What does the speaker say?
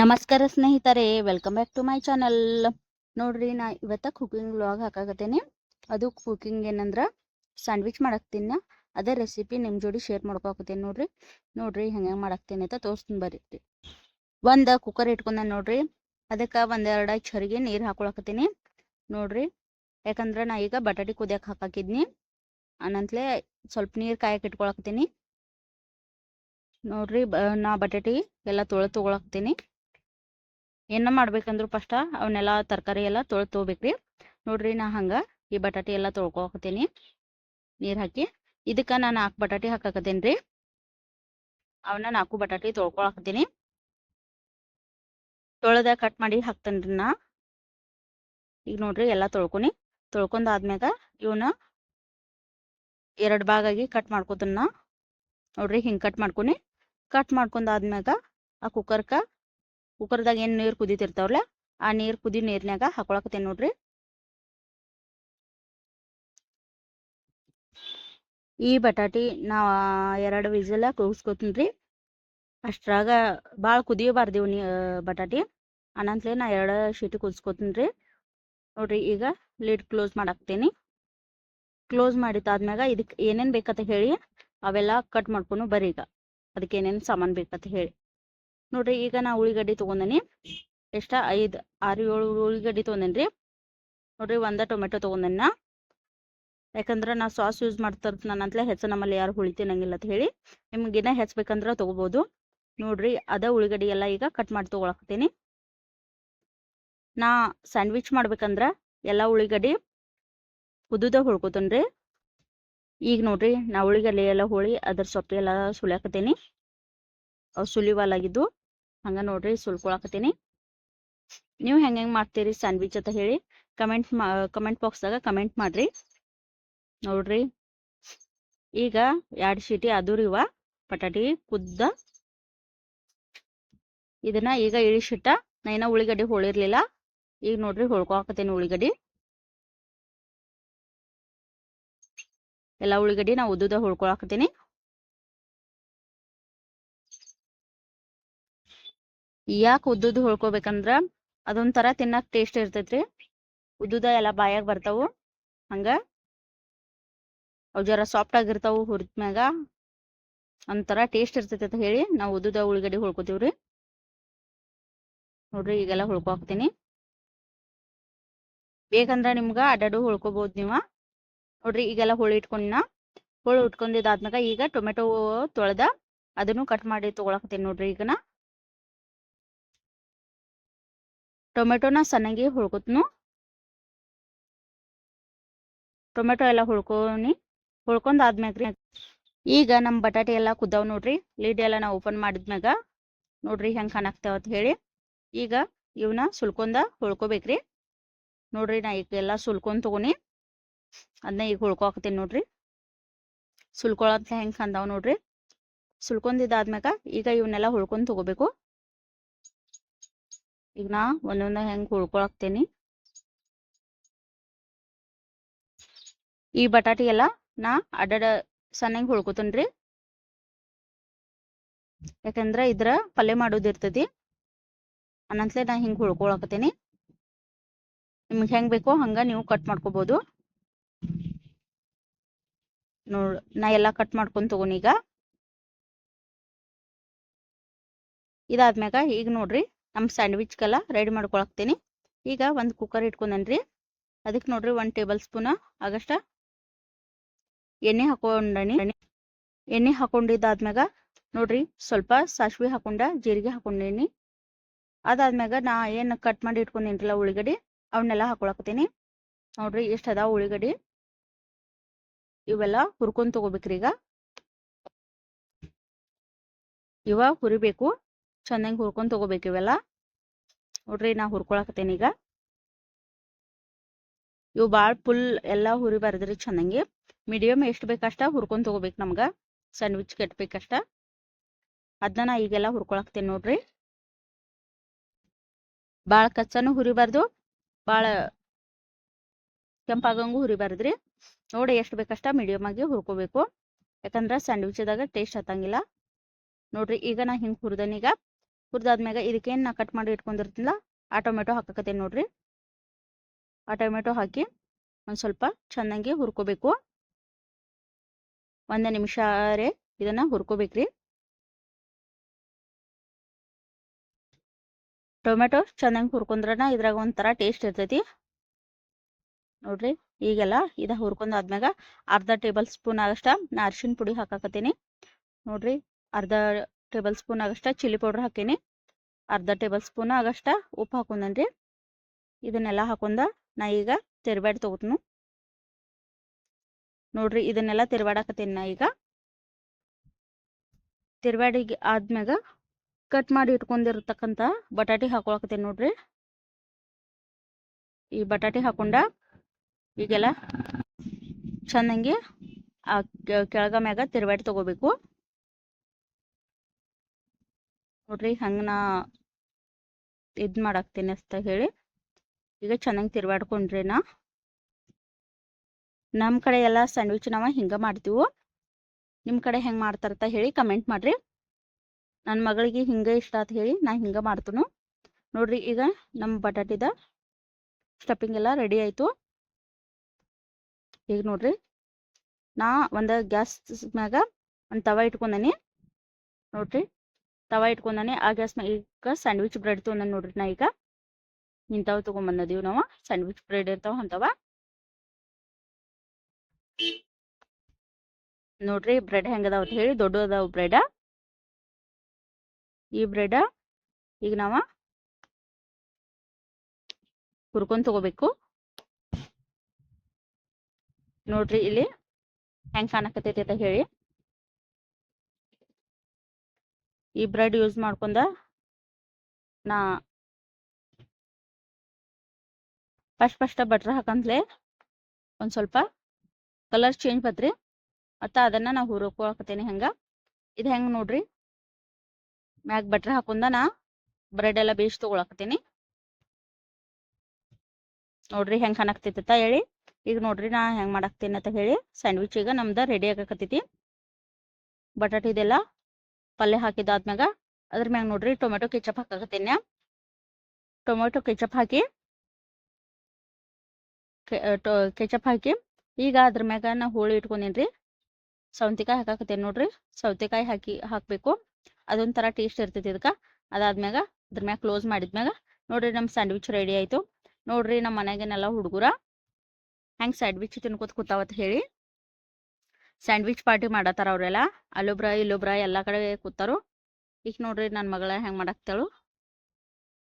ನಮಸ್ಕಾರ ಸ್ನೇಹಿತರೆ welcome back to my channel ನೋಡ್ರಿ, ನಾ ಇವತ್ತ ಕುಕಿಂಗ್ ವ್ಲಾಗ್ ಹಾಕಾಕತ್ತೇನೆ. ಅದು ಕುಕಿಂಗ್ ಏನಂದ್ರ ಸ್ಯಾಂಡ್ವಿಚ್ ಮಾಡಾಕ್ತೀನಿ ಅದೇ ರೆಸಿಪಿ ನಿಮ್ಮ ಜೋಡಿ ಶೇರ್ ಮಾಡ್ಕೊಕತ್ತೇನೆ ನೋಡ್ರಿ. ನೋಡ್ರಿ, ಹೆಂಗೆ ಮಾಡಾಕ್ತೀನಿ ಅಂತ ತೋರಿಸ್ತೀನಿ ಬರ್ರಿ. ಒಂದು ಕುಕ್ಕರ್ ಇಟ್ಕೊಂಡ ನೋಡ್ರಿ. ಅದಕ್ಕೆ ಒಂದೆರಡು ಚರಿಗೆ ನೀರು ಹಾಕೊಳಕತ್ತೀನಿ. ನೋಡ್ರಿ, ಯಾಕಂದ್ರೆ ನಾ ಈಗ ಬಟಾಟಿ ಕುದಿಯಕ್ಕೆ ಹಾಕಾಕಿದ್ನಿ. ಅನಂತ್ಲೆ ಸ್ವಲ್ಪ ನೀರು ಕಾಯಕ್ಕೆ ಇಟ್ಕೊಳಕತ್ತೀನಿ. ನೋಡ್ರಿ ನಾ ಬಟಾಟಿ ಎಲ್ಲ ತೊಳೆ ತೊಗೊಳಕ್ತೀನಿ ಏನ ಮಾಡ್ಬೇಕಂದ್ರು ಫಸ್ಟ್ ಅವನ್ನೆಲ್ಲ ತರಕಾರಿ ಎಲ್ಲ ತೊಳೆದು ತೊಗೋಬೇಕ್ರಿ. ನೋಡ್ರಿ ನಾ ಹಂಗ ಈ ಬಟಾಟಿ ಎಲ್ಲ ತೊಳ್ಕೊತೀನಿ ನೀರು ಹಾಕಿ, ಇದಕ್ಕೆ ನಾನು ನಾಲ್ಕು ಬಟಾಟಿ ಹಾಕಕತ್ತೀನಿ ರೀ ಅವನ್ನ ನಾಲ್ಕು ಬಟಾಟಿ ತೊಳ್ಕೊಳಕತ್ತೀನಿ. ತೊಳೆದ ಕಟ್ ಮಾಡಿ ಹಾಕ್ತೇನ್ರಿ ನಾ. ಈಗ ನೋಡ್ರಿ ಎಲ್ಲ ತೊಳ್ಕೊನಿ. ತೊಳ್ಕೊಂಡಾದ್ಮ್ಯಾಗ ಇವನ್ನ ಎರಡು ಭಾಗಾಗಿ ಕಟ್ ಮಾಡ್ಕೊತೀನಿ ನಾ. ನೋಡ್ರಿ ಹಿಂಗೆ ಕಟ್ ಮಾಡ್ಕೊನಿ. ಕಟ್ ಮಾಡ್ಕೊಂಡಾದ್ಮ್ಯಾಗ ಆ ಕುಕ್ಕರ್ಕ ಕುಕ್ಕರ್ದಾಗ ಏನು ನೀರು ಕುದಿತಿರ್ತಾವಲ್ಲ ಆ ನೀರು ಕುದಿ ನೀರ್ನ್ಯಾಗ ಹಾಕೊಳಕತ್ತೇನೆ ನೋಡ್ರಿ. ಈ ಬಟಾಟಿ ನಾ ಎರಡು ವಿಜಲ ಕೂಗಿಸ್ಕೊತೀನಿ ರೀ ಅಷ್ಟ್ರಾಗ ಭಾಳ ಕುದಿಯಬಾರ್ದು ನೀ ಬಟಾಟಿ. ಅನಂತಲೇ ನಾ ಎರಡು ಶೀಟಿ ಕುದಿಸ್ಕೊತೀನಿ ರೀ ನೋಡ್ರಿ ಈಗ ಲಿಡ್ ಕ್ಲೋಸ್ ಮಾಡಾಕ್ತೀನಿ. ಕ್ಲೋಸ್ ಮಾಡಿದ್ದಾದ್ಮ್ಯಾಗ ಇದಕ್ಕೆ ಏನೇನು ಬೇಕತ್ತ ಹೇಳಿ ಅವೆಲ್ಲ ಕಟ್ ಮಾಡ್ಕೊಂಡು ಬರ್ರಿ ಈಗ. ಅದಕ್ಕೆ ಏನೇನು ಸಾಮಾನು ಬೇಕತ್ತ ಹೇಳಿ. ನೋಡ್ರಿ, ಈಗ ನಾ ಉಳ್ಳಿಗಡ್ಡಿ ತಗೊಂಡೇನಿ. ಎಷ್ಟ? ಐದು, ಆರು, ಏಳು ಉಳ್ಳಿಗಡ್ಡಿ ತೊಗೊಂಡೇನ್ರಿ. ನೋಡ್ರಿ, ಒಂದ ಟೊಮೆಟೊ ತೊಗೊಂಡೇನಿ. ಯಾಕಂದ್ರೆ ನಾ ಸಾಸ್ ಯೂಸ್ ಮಾಡ್ತಾರ ನನ್ನಂತಲೇ ಹೆಚ್ಚು ನಮ್ಮಲ್ಲಿ ಯಾರು ಹುಳಿ ತಿನ್ನಂಗಿಲ್ಲ ಅಂತ ಹೇಳಿ ನಿಮ್ಗಿನ್ನ ಹೆಚ್ಚಬೇಕಂದ್ರ ತಗೋಬಹುದು ನೋಡ್ರಿ, ಅದ ಉಳ್ಳಿಗಡ್ಡಿ ಎಲ್ಲ ಈಗ ಕಟ್ ಮಾಡಿ ತೊಗೊಳಕತ್ತೀನಿ. ನಾ ಸ್ಯಾಂಡ್ವಿಚ್ ಮಾಡ್ಬೇಕಂದ್ರೆ ಎಲ್ಲ ಉಳ್ಳಿಗಡ್ಡಿ ಉದ್ದುದ ರೀ ಈಗ ನೋಡ್ರಿ, ನಾ ಉಳ್ಳಿಗಡ್ಡಿ ಎಲ್ಲ ಹೋಳಿ, ಅದ್ರ ಸೊಪ್ಪು ಎಲ್ಲ ಸುಳ್ಯಾಕತ್ತೀನಿ. ಸುಲಿವಾಲಾಗಿದ್ದು. ಹಂಗ ನೋಡ್ರಿ ಸುಲ್ಕೊಳಕತ್ತೀನಿ. ನೀವು ಹೆಂಗೆ ಹೆಂಗೆ ಮಾಡ್ತೀರಿ ಸ್ಯಾಂಡ್ವಿಚ್ ಅಂತ ಹೇಳಿ ಕಮೆಂಟ್ ಕಮೆಂಟ್ ಬಾಕ್ಸ್ದಾಗ ಕಮೆಂಟ್ ಮಾಡ್ರಿ. ನೋಡ್ರಿ. ಈಗ ಎರಡು ಶೀಟಿ ಅದುರಿವ ಪಟಾಟಿ ಕುದ್ದ. ಇದನ್ನ ಈಗ ಇಳಿಸಿಟ್ಟ ನಾ ಇನ್ನ ಉಳ್ಳಿಗಡ್ಡಿ ಹೋಳಿರ್ಲಿಲ್ಲ. ಈಗ ನೋಡ್ರಿ ಹೊಳ್ಕೊಳಕತ್ತೀನಿ ಉಳ್ಳಿಗಡ್ಡಿ ಎಲ್ಲ ಉಳ್ಳಿಗಡ್ಡಿ ನಾ ಉದ್ದುದ ಹೊಳ್ಕೊಳಕತ್ತೀನಿ. ಯಾಕೆ ಉದ್ದುದ್ದು ಹೊಳ್ಕೊಬೇಕಂದ್ರ ಅದೊಂಥರ ತಿನ್ನಕ್ ಟೇಸ್ಟ್ ಇರ್ತೈತ್ರಿ. ಉದ್ದುದ ಎಲ್ಲ ಬಾಯಾಗ ಬರ್ತಾವು. ಹಂಗ ಅವು ಜರ ಸಾಫ್ಟ್ ಆಗಿರ್ತಾವು ಹುರಿದ್ಮ್ಯಾಗ ಒಂಥರ ಟೇಸ್ಟ್ ಇರ್ತೈತಿ ಅಂತ ಹೇಳಿ ನಾವು ಉದ್ದುದ ಉಳ್ಳಾಗಡ್ಡಿ ಹೊಳ್ಕೊತೀವ್ರಿ. ನೋಡ್ರಿ ಈಗೆಲ್ಲ ಹೊಳ್ಕೊಹಾಕ್ತೀನಿ ಬೇಕಂದ್ರ ನಿಮ್ಗ ಅಡ್ಡಾಡು ಹೊಳ್ಕೊಬಹುದು ನೀವ. ನೋಡ್ರಿ ಈಗೆಲ್ಲ ಹೋಳಿ ಇಟ್ಕೊಂಡಿನ ಹೋಳಿ ಉಟ್ಕೊಂಡಿದ್ದಾದ್ಮ್ಯಾಗ ಈಗ ಟೊಮೆಟೊ ತೊಳೆದ ಅದನ್ನು ಕಟ್ ಮಾಡಿ ತಗೊಳಕತ್ತೀನಿ ನೋಡ್ರಿ ಈಗ ಟೊಮೆಟೊನ ಸಣ್ಣಗೆ ಹುಳ್ಕೊತ್ನು ಟೊಮೆಟೊ ಎಲ್ಲ ಹುಳ್ಕೊನಿ ಹುಳ್ಕೊಂಡ್ ಆದ್ಮ್ಯಾಗ್ರಿ ಈಗ ನಮ್ಮ ಬಟಾಟೆ ಎಲ್ಲ ಕುದ್ದಾವ್ ನೋಡ್ರಿ. ಲೀಡ್ ಎಲ್ಲ ನಾವು ಓಪನ್ ಮಾಡಿದ್ಮ್ಯಾಗ. ನೋಡ್ರಿ ಹೆಂಗ್ ಕಾಣಾಕ್ತಾವ ಅಂತ ಹೇಳಿ. ಈಗ ಇವನ್ನ ಸುಲ್ಕೊಂಡ ಹುಳ್ಕೊಬೇಕ್ರಿ ನೋಡ್ರಿ ನಾ ಈಗ ಎಲ್ಲ ಸುಲ್ಕೊಂಡ್ ತಗೊನಿ. ಅದನ್ನ ಈಗ ಹುಳ್ಕೊಳಕತ್ತೀನಿ ನೋಡ್ರಿ. ಸುಲ್ಕೊಳಂತ ಹೆಂಗ್ ಕಂದಾವ್ ನೋಡ್ರಿ. ಸುಲ್ಕೊಂಡಿದ್ದಾದ್ಮ್ಯಾಗ ಈಗ ಇವನ್ನೆಲ್ಲ ಹುಳ್ಕೊಂಡ್ ತಗೋಬೇಕು. ಈಗ ನಾ ಒಂದೊಂದ ಹೆಂಗ್ ಹುಳ್ಕೊಳಕ್ತೇನಿ. ಈ ಬಟಾಟಿ ಎಲ್ಲ ನಾ ಅಡ್ಡಾಡ ಸಣ್ಣಂಗ್ ಹುಳ್ಕೊತೇನ್ರಿ. ಯಾಕಂದ್ರ ಇದ್ರ ಪಲ್ಯ ಮಾಡೋದ್ ಇರ್ತೈತಿ. ಅನ್ನಂತ್ಲೆ ನಾ ಹಿಂಗ್ ಹುಳ್ಕೊಳಕತ್ತೀನಿ. ನಿಮ್ಗೆ ಹೆಂಗ್ ಬೇಕೋ ಹಂಗ ನೀವು ಕಟ್ ಮಾಡ್ಕೋಬಹುದು ನೋಡ್ ನಾ ಎಲ್ಲಾ ಕಟ್ ಮಾಡ್ಕೊಂಡ್ ತಗೋನಿ ಈಗ. ಇದಾದ್ಮ್ಯಾಗ ಈಗ ನೋಡ್ರಿ ನಮ್ಮ ಸ್ಯಾಂಡ್ವಿಚ್ಗೆಲ್ಲ ರೆಡಿ ಮಾಡ್ಕೊಳಕ್ತೀನಿ. ಈಗ ಒಂದು ಕುಕ್ಕರ್ ಇಟ್ಕೊಂಡನ್ರಿ. ಅದಕ್ಕೆ ನೋಡ್ರಿ ಒಂದು ಟೇಬಲ್ ಸ್ಪೂನ್ ಆಗಷ್ಟ ಎಣ್ಣೆ ಹಾಕೊಂಡನಿ. ಎಣ್ಣೆ ಹಾಕೊಂಡಿದ್ದಾದ್ಮ್ಯಾಗ ನೋಡ್ರಿ ಸ್ವಲ್ಪ ಸಾಸಿವೆ ಹಾಕೊಂಡ, ಜೀರಿಗೆ ಹಾಕೊಂಡೇನಿ. ಅದಾದ್ಮ್ಯಾಗ ನಾ ಏನು ಕಟ್ ಮಾಡಿ ಇಟ್ಕೊಂಡೇನ್ರಲ್ಲ ಉಳ್ಳಿಗಡ್ಡಿ ಅವನ್ನೆಲ್ಲ ಹಾಕೊಳಕತ್ತೀನಿ. ನೋಡ್ರಿ ಎಷ್ಟು ಅದಾವ ಉಳ್ಳಿಗಡ್ಡಿ ಇವೆಲ್ಲ ಹುರ್ಕೊಂಡ್ ತಗೋಬೇಕ್ರಿ ಈಗ. ಇವ ಹುರಿಬೇಕು. ಚೆನ್ನಾಗಿ ಹುರ್ಕೊಂಡು ತಗೋಬೇಕು ಇವೆಲ್ಲ. ನೋಡ್ರಿ ನಾ ಹುರ್ಕೊಳಕತ್ತೇನೆ ಈಗ. ಇವು ಭಾಳ ಫುಲ್ ಎಲ್ಲ ಹುರಿಬಾರ್ದ್ರಿ ಚೆನ್ನಾಗಿ. ಮೀಡಿಯಮ್ ಎಷ್ಟು ಬೇಕಷ್ಟ ಹುರ್ಕೊಂಡು ತಗೋಬೇಕು ನಮ್ಗೆ. ಸ್ಯಾಂಡ್ವಿಚ್ ಕೆಟ್ಬೇಕಷ್ಟ ಅದನ್ನ ನಾ ಈಗೆಲ್ಲ ಹುರ್ಕೊಳಕ್ತೇನೆ ನೋಡ್ರಿ. ಭಾಳ ಕಚ್ಚನು ಹುರಿಬಾರ್ದು ಭಾಳ ಕೆಂಪಾಗಂಗೂ ಹುರಿಬಾರ್ದ್ರಿ ನೋಡಿ ಎಷ್ಟು ಬೇಕಷ್ಟ ಮೀಡಿಯಮ್ ಆಗಿ ಹುರ್ಕೋಬೇಕು. ಯಾಕಂದ್ರ ಸ್ಯಾಂಡ್ವಿಚ್ದಾಗ ಟೇಸ್ಟ್ ಹತ್ತಂಗಿಲ್ಲ. ನೋಡ್ರಿ ಈಗ ನಾ ಹಿಂಗೆ ಹುರಿದನೀಗ. ಹುರಿದಾದ್ಮ್ಯಾಗ ಇದಕ್ಕೇನು ನಾ ಕಟ್ ಮಾಡಿ ಇಟ್ಕೊಂಡಿರ್ತೀನಲ್ಲ ಆ ಟೊಮೆಟೊ ಹಾಕಕತ್ತೇನೆ ನೋಡ್ರಿ. ಆ ಟೊಮೆಟೊ ಹಾಕಿ ಒಂದು ಸ್ವಲ್ಪ ಚೆನ್ನಾಗಿ ಹುರ್ಕೋಬೇಕು. ಒಂದು ನಿಮಿಷ ರೇ ಇದನ್ನ ಹುರ್ಕೋಬೇಕ್ರಿ. ಟೊಮೆಟೊ ಚೆನ್ನಾಗಿ ಹುರ್ಕೊಂಡ್ರನ ಇದ್ರಾಗ ಒಂಥರ ಟೇಸ್ಟ್ ಇರ್ತೈತಿ. ನೋಡ್ರಿ ಈಗೆಲ್ಲ ಇದ ಹುರ್ಕೊಂಡಾದ್ಮ್ಯಾಗ ಅರ್ಧ ಟೇಬಲ್ ಸ್ಪೂನ್ ಆಗಷ್ಟ ನಾ ಅರ್ಶಿನ ಪುಡಿ ಹಾಕಾಕತ್ತೀನಿ. ನೋಡ್ರಿ ಅರ್ಧ ಟೇಬಲ್ ಸ್ಪೂನ್ ಆಗಷ್ಟ ಚಿಲ್ಲಿ ಪೌಡರ್ ಹಾಕೀನಿ. ಅರ್ಧ ಟೇಬಲ್ ಸ್ಪೂನ್ ಆಗಷ್ಟ ಉಪ್ಪು ಹಾಕೊಂಡನ್ರಿ ಇದನ್ನೆಲ್ಲ ಹಾಕೊಂಡ ನಾ ಈಗ ತಿರ್ಬ್ಯಾಡ್ ತಗೋತನು. ನೋಡ್ರಿ ಇದನ್ನೆಲ್ಲ ತಿರ್ವಾಡಕತ್ತೀನಿ ನಾ ಈಗ. ತಿರ್ಬ್ಯಾಡಿಗೆ ಆದ್ಮ್ಯಾಗ ಕಟ್ ಮಾಡಿ ಇಟ್ಕೊಂಡಿರ್ತಕ್ಕಂಥ ಬಟಾಟಿ ಹಾಕೊಳಕತ್ತೀನಿ ನೋಡ್ರಿ. ಈ ಬಟಾಟಿ ಹಾಕೊಂಡ ಈಗೆಲ್ಲ ಚಂದಂಗೆ ಆ ಕೆಳಗ ಮ್ಯಾಗ ತಿರ್ವಾಡಿ ತಗೋಬೇಕು. ನೋಡ್ರಿ ಹಂಗ ನಾ ಇದ್ ಮಾಡಾಕ್ತೀನಿ ಅಂತ ಹೇಳಿ. ಈಗ ಚೆನ್ನಾಗಿ ತಿರ್ವಾಡ್ಕೊಂಡ್ರಿ ನಾ. ನಮ್ಮ ಕಡೆ ಎಲ್ಲ ಸ್ಯಾಂಡ್ವಿಚ್ ನಾವು ಹಿಂಗೆ ಮಾಡ್ತೀವಿ ನಿಮ್ಮ ಕಡೆ ಹೆಂಗೆ ಮಾಡ್ತಾರಂತ ಹೇಳಿ ಕಮೆಂಟ್ ಮಾಡಿರಿ. ನನ್ನ ಮಗಳಿಗೆ ಹಿಂಗೆ ಇಷ್ಟ ಅಂತ ಹೇಳಿ ನಾ ಹಿಂಗೆ ಮಾಡ್ತೀನಿ. ನೋಡ್ರಿ ಈಗ ನಮ್ಮ ಬಟಾಟಿದ ಸ್ಟಫಿಂಗ್ ಎಲ್ಲ ರೆಡಿ ಆಯಿತು. ಈಗ ನೋಡ್ರಿ, ನಾ ಒಂದು ಗ್ಯಾಸ್ ಮ್ಯಾಗ ಒಂದು ತವ ಇಟ್ಕೊಂಡನಿ. ನೋಡ್ರಿ. ತವ ಇಟ್ಕೊಂಡಾನೆ, ಆ ಗ್ಯಾಸ್ ಈಗ ಸ್ಯಾಂಡ್ವಿಚ್ ಬ್ರೆಡ್ ತೊಗೊಂಡನಿ ನೋಡ್ರಿ ನಾ ಈಗ. ಇಂಥವು ತೊಗೊಂಬಂದದೀವಿ ನಾವು ಸ್ಯಾಂಡ್ವಿಚ್ ಬ್ರೆಡ್ ಇರ್ತಾವ ಅಂತವ. ನೋಡ್ರಿ ಬ್ರೆಡ್ ಹೆಂಗದಾವ ಅಂತ ಹೇಳಿ, ದೊಡ್ಡ ಅದಾವ ಬ್ರೆಡ್ ಈ ಬ್ರೆಡ್ ಈಗ ನಾವ ಹುರ್ಕೊಂಡ್ ತಗೋಬೇಕು. ನೋಡ್ರಿ ಇಲ್ಲಿ ಹೆಂಗ್ ಕಾಣಕತ್ತೈತಿ ಅಂತ ಹೇಳಿ. ಈ ಬ್ರೆಡ್ ಯೂಸ್ ಮಾಡ್ಕೊಂಡ ನಾ ಫಸ್ಟ್ ಫಸ್ಟ್ ಬಟ್ರ್ ಹಾಕಂತ್ಲೆ ಒಂದ್ ಸ್ವಲ್ಪ ಕಲರ್ ಚೇಂಜ್ ಬತ್ರಿ. ಮತ್ತ ಅದನ್ನ ನಾ ಹುರ್ಕೊಳಕತ್ತೇನೆ ಹಂಗ? ಇದು ಹೆಂಗ್ ನೋಡ್ರಿ? ಮ್ಯಾಗ್ ಬಟ್ರ್ ಹಾಕೊಂಡ ನಾ ಬ್ರೆಡ್ ಎಲ್ಲ ಬೇಯಿಸಿ ತೊಗೊಳಕತ್ತೀನಿ. ನೋಡ್ರಿ ಹೆಂಗ್ ಕಾಣಕ್ತಿತ್ತ ಹೇಳಿ. ಈಗ ನೋಡ್ರಿ ನಾ ಹೆಂಗ್ ಮಾಡಾಕ್ತೇನೆ ಅಂತ ಹೇಳಿ. ಸ್ಯಾಂಡ್ವಿಚ್ ಈಗ ನಮ್ದು ರೆಡಿ ಆಗಕತ್ತೈತಿ. ಬಟಾಟಿದೆಲ್ಲ ಪಲ್ಯ ಹಾಕಿದಾದ್ಮ್ಯಾಗ ಅದ್ರ ಮ್ಯಾಗ ನೋಡ್ರಿ ಟೊಮೆಟೊ ಕೆಚಪ್ ಹಾಕಕತ್ತೀನಿ ಟೊಮೆಟೊ ಕೆಚಪ್ ಹಾಕಿ ಕೆಚಪ್ ಹಾಕಿ ಈಗ ಅದ್ರ ಮ್ಯಾಗ ನಾ ಹೋಳಿ ಇಟ್ಕೊಂಡಿನ್ರಿ. ಸೌತೆಕಾಯಿ ಹಾಕಾಕತ್ತೇನೆ ನೋಡ್ರಿ. ಸೌತೆಕಾಯಿ ಹಾಕಿ, ಹಾಕಬೇಕು. ಅದೊಂಥರ ಟೇಸ್ಟ್ ಇರ್ತೈತಿ ಇದಕ್ಕೆ. ಅದಾದ್ಮ್ಯಾಗ ಅದ್ರ ಮ್ಯಾಗ ಕ್ಲೋಸ್ ಮಾಡಿದ್ಮ್ಯಾಗ ನೋಡ್ರಿ ನಮ್ಮ ಸ್ಯಾಂಡ್ವಿಚ್ ರೆಡಿ ಆಯಿತು. ನೋಡ್ರಿ ನಮ್ಮ ಮನೆಗೇನೆಲ್ಲ ಹುಡುಗರ ಹೆಂಗೆ ಸ್ಯಾಂಡ್ವಿಚ್ ತಿನ್ಕೋತ ಕೂತಾವತ್ ಹೇಳಿ. ಸ್ಯಾಂಡ್ವಿಚ್ ಪಾರ್ಟಿ ಮಾಡತ್ತಾರ ಅವರೆಲ್ಲ? ಅಲ್ಲೊಬ್ರ ಇಲ್ಲೊಬ್ರ ಎಲ್ಲ ಕಡೆ ಕೂತಾರು. ಈಗ ನೋಡ್ರಿ ನನ್ನ ಮಗಳ ಹೆಂಗ್ ಮಾಡಾಕ್ತಾಳು